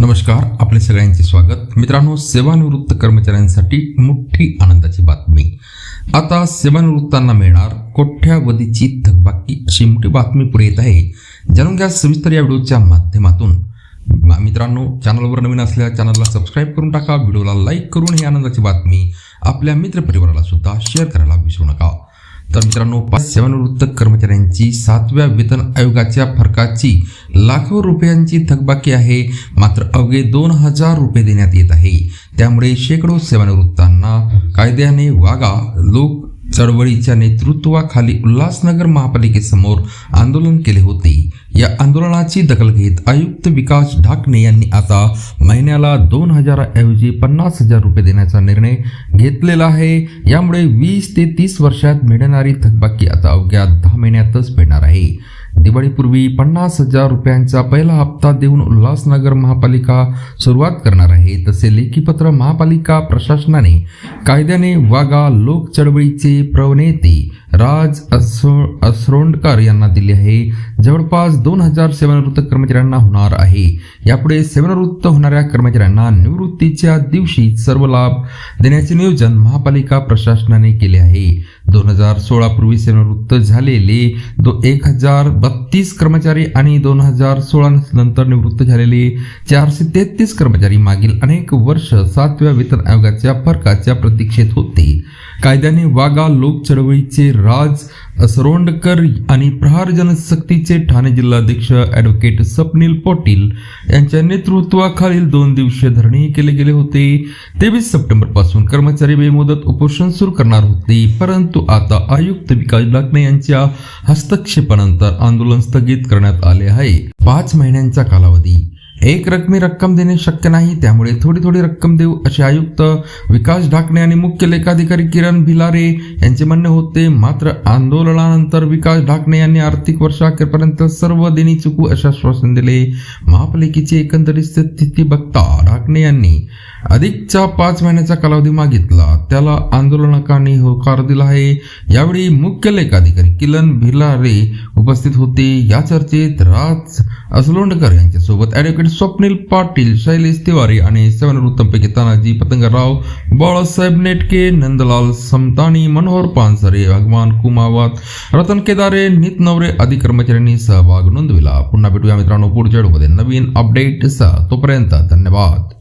नमस्कार आपले सगळ्यांचे स्वागत. मित्रांनो सेवानिवृत्त कर्मचाऱ्यांसाठी मोठी आनंदाची बातमी. आता सेवानिवृत्तांना मिळणार कोट्यावधीची थकबाकी अशी मोठी बातमी पुढे येत आहे. जाणून घ्या सविस्तर या व्हिडिओच्या माध्यमातून. मित्रांनो चॅनलवर नवीन असल्या चॅनलला सबस्क्राईब करून टाका व्हिडिओला लाईक करून ही आनंदाची बातमी आपल्या मित्रपरिवाराला सुद्धा शेअर करायला विसरू नका. तर मित्रांनो सेवानिवृत्त कर्मचाऱ्यांची सातव्या वेतन आयोगाच्या फरकाची लाखो रुपयांची थकबाकी आहे. मात्र अवघे दोन हजार रुपये देण्यात येत आहे. त्यामुळे शेकडो सेवानिवृत्तांना कायद्याने वागा लोक चळवळीच्या नेतृत्वाखाली उल्हासनगर महापालिकेसमोर आंदोलन केले होते. या आंदोलनाची दखल घेत आयुक्त विकास ढाकणे यांनी आता महिन्याला दोन हजाराऐवजी पन्नास हजार रुपये देण्याचा निर्णय घेतलेला आहे. यामुळे वीस ते तीस वर्षात मिळणारी थकबाकी आता अवघ्या दहा महिन्यातच मिळणार आहे. दिवाळीपूर्वी पन्नास हजार रुपयांचा पहिला हप्ता देऊन उल्हासनगर महापालिका सुरुवात करणार आहे. तसे लेखीपत्र महापालिका प्रशासनाने कायद्याने वागा लोक चळवळीचे प्रणेते राज असो असरोंडकर यांना दिले आहे. जवळपास दोन हजार सेवानिवृत्त कर्मचाऱ्यांना होणार आहे. यापुढे सेवानिवृत्त होणाऱ्या कर्मचाऱ्यांना निवृत्तीच्या दिवशी सर्व लाभ देण्याचे नियोजन महापालिका प्रशासनाने केले आहे. दोन हजार सोळा पूर्वी सेवानिवृत्त झालेले दो एक हजार बत्तीस कर्मचारी आणि दोन हजार सोळा नंतर निवृत्त झालेले चारशे तेहतीस कर्मचारी मागील अनेक वर्ष सातव्या वेतन आयोगाच्या फरकाच्या प्रतीक्षेत होते. कायद्याने वागा लोक चळवळीचे राज असरोंडकर आणि प्रहार जनशक्तीचे ठाणे जिल्हाध्यक्ष ॲडव्होकेट स्वप्नील पाटील यांच्या नेतृत्वाखालील दोन दिवसीय धरणे केले गेले होते. तेवीस सप्टेंबरपासून कर्मचारी बेमुदत उपोषण सुरू करणार होते. परंतु आता आयुक्त विकास डाकणे यांच्या हस्तक्षेपानंतर आंदोलन स्थगित करण्यात आले आहे. पाच महिन्यांचा कालावधी. एक रकमी रक्कम देणे शक्य नाही त्यामुळे थोडी थोडी रक्कम देऊ असे आयुक्त विकास ढाकणे आणि मुख्य लेखाधिकारी किरण भिलारे यांचे म्हणणे होते मात्र आंदोलनानंतर विकास ढाकणे यांनी आर्थिक वर्षाखेरपर्यंत सर्व देणी चुकू असे आश्वासन दिले. महापालिकेची एकंदरीत स्थिती बघता ढाकणे यांनी अधिकचा पाच महिन्याचा कालावधी मागितला. त्याला आंदोलनकांनी होकार दिला आहे. यावेळी मुख्य लेखाधिकारी किलन भिलारे उपस्थित होते. या चर्चेत राज असलोंडकर यांच्यासोबत ॲडव्होकेट स्वप्नील पाटील शैलेश तिवारी आणि सेवानिवृत्तांपैकी तानाजी पतंगराव बाळासाहेब नेटके नंदलाल समतानी मनोहर पानसरे भगवान कुमावत रतन केदारे नित नवरे आदी कर्मचाऱ्यांनी सहभाग नोंदविला. पुन्हा भेटूया मित्रांनो पुढच्या व्हिडिओमध्ये. नवीन अपडेट तोपर्यंत धन्यवाद.